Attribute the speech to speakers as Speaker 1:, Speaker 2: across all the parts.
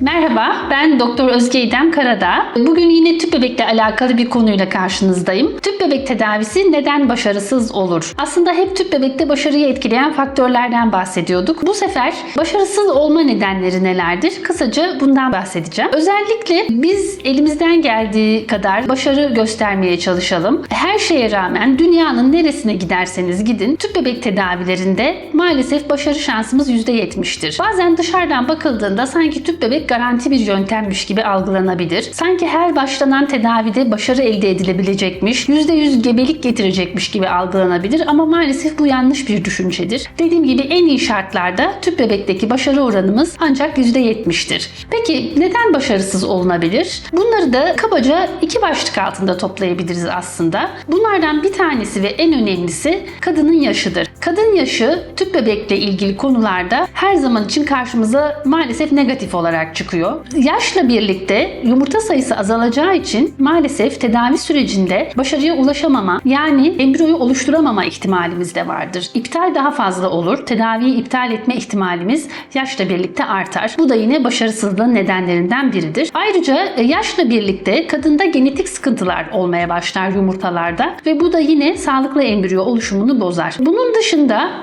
Speaker 1: Merhaba, ben Doktor Özge İdem Karadağ. Bugün yine tüp bebekle alakalı bir konuyla karşınızdayım. Tüp bebek tedavisi neden başarısız olur? Aslında hep tüp bebekte başarıyı etkileyen faktörlerden bahsediyorduk. Bu sefer başarısız olma nedenleri nelerdir? Kısaca bundan bahsedeceğim. Özellikle biz elimizden geldiği kadar başarı göstermeye çalışalım. Her şeye rağmen dünyanın neresine giderseniz gidin tüp bebek tedavilerinde maalesef başarı şansımız %70'tir. Bazen dışarıdan bakıldığında sanki tüp bebek garanti bir yöntemmiş gibi algılanabilir. Sanki her başlanan tedavide başarı elde edilebilecekmiş, %100 gebelik getirecekmiş gibi algılanabilir ama maalesef bu yanlış bir düşüncedir. Dediğim gibi en iyi şartlarda tüp bebekteki başarı oranımız ancak %70'tir. Peki neden başarısız olunabilir? Bunları da kabaca iki başlık altında toplayabiliriz aslında. Bunlardan bir tanesi ve en önemlisi kadının yaşıdır. Kadın yaşı tüp bebekle ilgili konularda her zaman için karşımıza maalesef negatif olarak çıkıyor. Yaşla birlikte yumurta sayısı azalacağı için maalesef tedavi sürecinde başarıya ulaşamama yani embriyoyu oluşturamama ihtimalimiz de vardır. İptal daha fazla olur. Tedaviyi iptal etme ihtimalimiz yaşla birlikte artar. Bu da yine başarısızlığın nedenlerinden biridir. Ayrıca e, yaşla birlikte kadında genetik sıkıntılar olmaya başlar yumurtalarda ve bu da yine sağlıklı embriyo oluşumunu bozar. Bunun dışında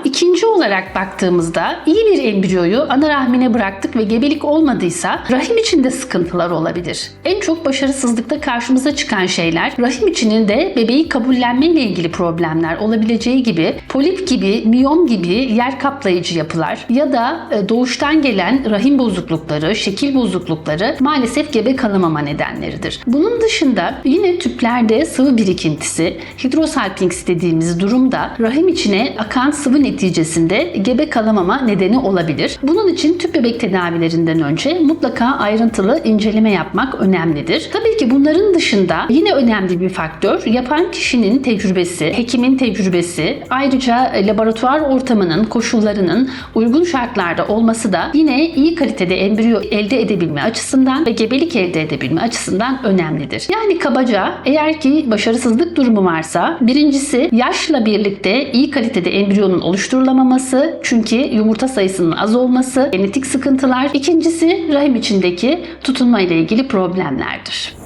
Speaker 1: ikinci olarak baktığımızda iyi bir embriyoyu ana rahmine bıraktık ve gebelik olmadıysa rahim içinde sıkıntılar olabilir. En çok başarısızlıkta karşımıza çıkan şeyler rahim içinin de bebeği kabullenmeyle ilgili problemler olabileceği gibi polip gibi, miyom gibi yer kaplayıcı yapılar ya da e, doğuştan gelen rahim bozuklukları, şekil bozuklukları maalesef gebe kalamama nedenleridir. Bunun dışında yine tüplerde sıvı birikintisi, hidrosalpinx dediğimiz durumda rahim içine akan sıvı neticesinde gebe kalamama nedeni olabilir. Bunun için tüp bebek tedavilerinden önce mutlaka ayrıntılı inceleme yapmak önemlidir. Tabii ki bunların dışında yine önemli bir faktör yapan kişinin tecrübesi, hekimin tecrübesi, ayrıca laboratuvar ortamının, koşullarının uygun şartlarda olması da yine iyi kalitede embriyo elde edebilme açısından ve gebelik elde edebilme açısından önemlidir. Yani kabaca eğer ki başarısızlık durumu varsa birincisi yaşla birlikte iyi kalitede embriyonun oluşturulamaması çünkü yumurta sayısının az olması, genetik sıkıntılar. İkincisi rahim içindeki tutunma ile ilgili problemlerdir.